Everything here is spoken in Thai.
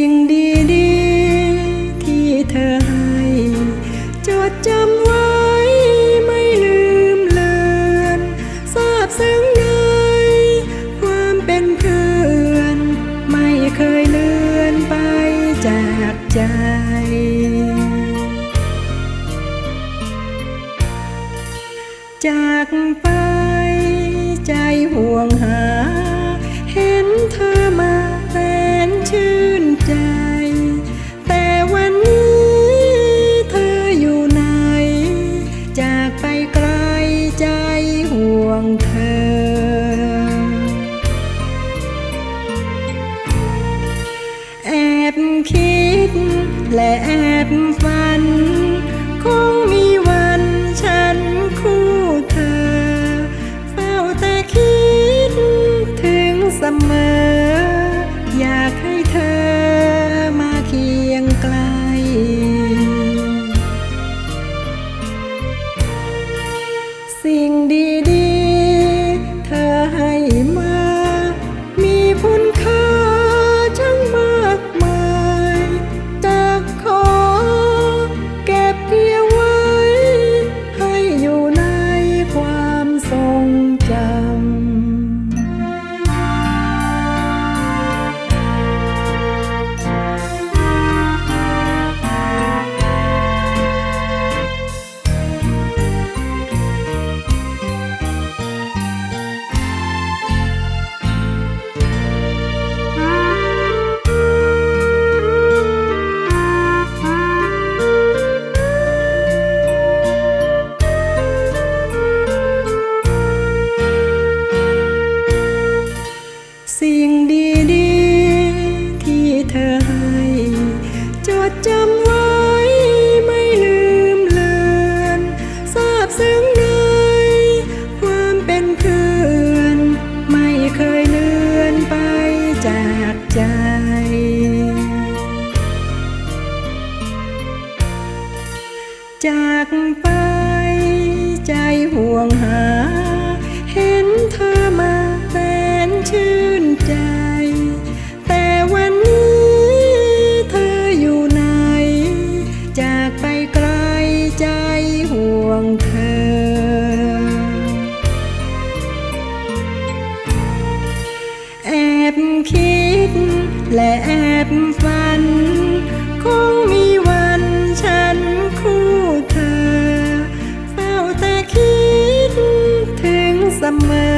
่งดีๆ ที่เธอให้จดจำไว้ไม่ลืมเลือนทราบซึ้งในความเป็นเพื่อน ไม่เคยเลือนไปจากใจจากไปใจห่วงหา คิด และแอบฝัน คงมีวันฉันคู่เธอ เฝ้าแต่คิด ถึงเสมอ อยากให้เธอมาเคียงไกลสิ่งดี ซึ้งในความเป็นเพื่อนไม่เคยเลือนไปจากใจจากไปใจห่วงหา และแอบฝัน คงมีวันฉันคู่เธอ เฝ้าแต่คิดถึงเสมอ